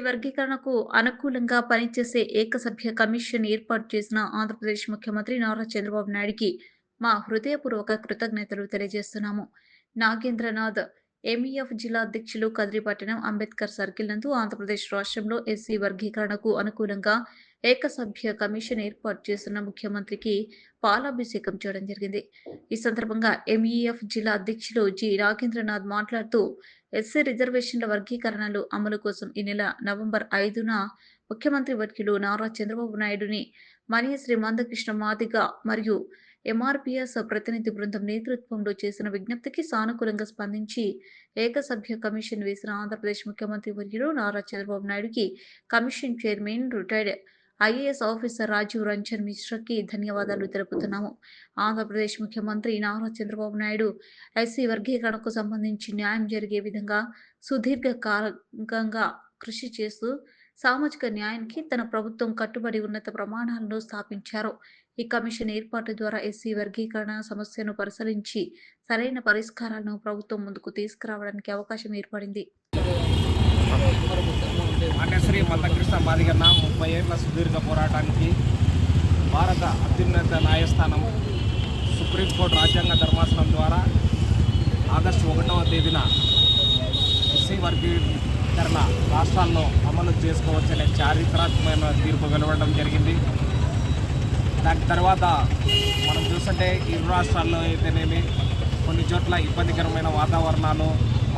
వర్గీకరణకు అనుకూలంగా పనిచేసే ఏకసభ్య కమిషన్ ఏర్పాటు చేసిన ఆంధ్రప్రదేశ్ ముఖ్యమంత్రి నారా చంద్రబాబు నాయుడికి మా హృదయపూర్వక కృతజ్ఞతలు తెలియజేస్తున్నాము. నాగేంద్రనాథ్ ఎంఈఎఫ్ జిల్లా అధ్యక్షులు కదిరిపట్టణం అంబేద్కర్ సర్కిల్ నందు ఆంధ్రప్రదేశ్ రాష్ట్రంలో ఎస్సీ వర్గీకరణకు అనుకూలంగా ఏకసభ్య కమిషన్ ఏర్పాటు చేస్తున్న ముఖ్యమంత్రికి పాలాభిషేకం చేయడం జరిగింది. ఈ సందర్భంగా ఎంఈఎఫ్ జిల్లా అధ్యక్షులు జి. నాగేంద్రనాథ్ మాట్లాడుతూ ఎస్సీ రిజర్వేషన్ల వర్గీకరణలు అమలు కోసం ఈ నెల నవంబర్ ఐదున ముఖ్యమంత్రి వర్యులు నారా చంద్రబాబు నాయుడుని మణిశ్రీ మందకృష్ణ మాదిగ మరియు ఎంఆర్పిఎస్ ప్రతినిధి బృందం నేతృత్వంలో చేసిన విజ్ఞప్తికి సానుకూలంగా స్పందించి ఏకసభ్య కమిషన్ వేసిన ఆంధ్రప్రదేశ్ ముఖ్యమంత్రి వర్యులు నారా చంద్రబాబు నాయుడుకి commission chairman retired IAS officer Rajiv Ranjan మిశ్రాకి ధన్యవాదాలు తెలుపుతున్నాము. ఆంధ్రప్రదేశ్ ముఖ్యమంత్రి నారా చంద్రబాబు నాయుడు ఎస్సీ వర్గీకరణకు సంబంధించి న్యాయం జరిగే విధంగా సుదీర్ఘకాలంగా కృషి చేస్తూ సామాజిక న్యాయానికి తన ప్రభుత్వం కట్టుబడి ఉన్నత ప్రమాణాలను స్థాపించారు. ఈ కమిషన్ ఏర్పాటు ద్వారా ఎస్సీ వర్గీకరణ సమస్యను పరిశీలించి సరైన పరిష్కారాలను ప్రభుత్వం ముందుకు తీసుకురావడానికి అవకాశం ఏర్పడింది. మాన్యశ్రీ మందకృష్ణ మాదిగన్న ముప్పై ఏళ్ళ సుదీర్ఘ పోరాటానికి భారత అత్యున్నత న్యాయస్థానం సుప్రీంకోర్టు రాజ్యాంగ ధర్మాసనం ద్వారా ఆగస్టు ఒకటవ తేదీన ఎస్సీ వర్గీకరణ రాష్ట్రాల్లో అమలు చేసుకోవచ్చనే చారిత్రాత్మకమైన తీర్పు వెలువడడం జరిగింది. దాని తర్వాత మనం చూస్తుంటే ఇరు రాష్ట్రాల్లో అయితేనేమి కొన్ని చోట్ల ఇబ్బందికరమైన వాతావరణాలు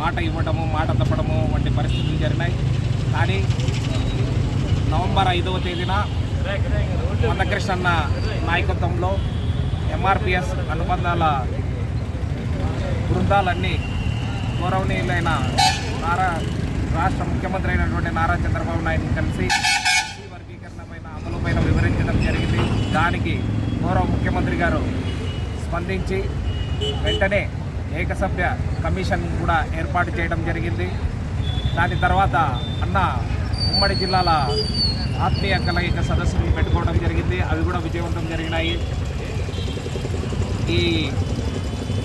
మాట ఇవ్వడము మాట తప్పడము వంటి పరిస్థితులు జరిగినాయి. కానీ నవంబర్ ఐదవ తేదీన మందకృష్ణన్న నాయకత్వంలో ఎంఆర్పిఎస్ అనుబంధాల బృందాలన్నీ గౌరవనీయులైన నారా రాష్ట్ర ముఖ్యమంత్రి అయినటువంటి నారా చంద్రబాబు నాయుడు కలిసి వర్గీకరణ పైన అమలు పైన వివరించడం జరిగింది. దానికి గౌరవ ముఖ్యమంత్రి గారు స్పందించి వెంటనే ఏకసభ్య కమిషన్ కూడా ఏర్పాటు చేయడం జరిగింది. దాని తర్వాత అన్న ఉమ్మడి జిల్లాల ఆత్మీయ కలయిక సదస్సులు పెట్టుకోవడం జరిగింది. అవి కూడా విజయవంతం జరిగినాయి. ఈ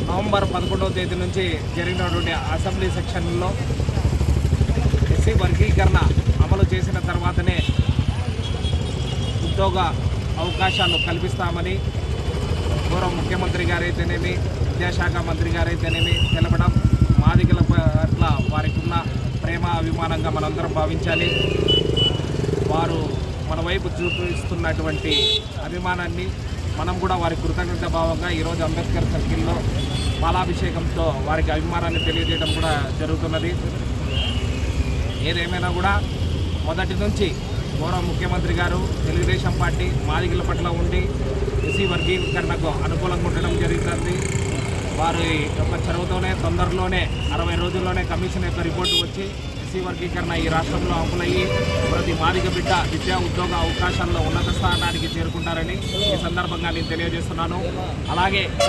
నవంబర్ పదకొండవ తేదీ నుంచి జరిగినటువంటి అసెంబ్లీ సెక్షన్లో ఎస్సీ వర్గీకరణ అమలు చేసిన తర్వాతనే ఉద్యోగ అవకాశాలు కల్పిస్తామని గౌరవ ముఖ్యమంత్రి గారైతేనేమి విద్యాశాఖ మంత్రి గారైతేనేమి తెలపడం మాదిగల అభిమానంగా మనందరం భావించాలి. వారు మన వైపు చూపిస్తున్నటువంటి అభిమానాన్ని మనం కూడా వారి కృతజ్ఞత భావంగా ఈరోజు అంబేద్కర్ సర్కిల్లో పాలాభిషేకంతో వారికి అభిమానాన్ని తెలియజేయడం కూడా జరుగుతున్నది. ఏదేమైనా కూడా మొదటి నుంచి గౌరవ ముఖ్యమంత్రి గారు తెలుగుదేశం పార్టీ మాదిగల పట్ల ఉండి ఎస్సీ వర్గీకరణకు అనుకూలంగా ఉండడం జరుగుతుంది. వారి యొక్క చొరవతోనే తొందరలోనే అరవై రోజుల్లోనే కమిషన్ యొక్క రిపోర్టు వచ్చి ఎస్సీ వర్గీకరణ ఈ రాష్ట్రంలో అమలయ్యి ప్రతి మాదిగ బిడ్డ విద్యా ఉద్యోగ అవకాశాల్లో ఉన్నత స్థానానికి చేరుకుంటారని ఈ సందర్భంగా నేను తెలియజేస్తున్నాను. అలాగే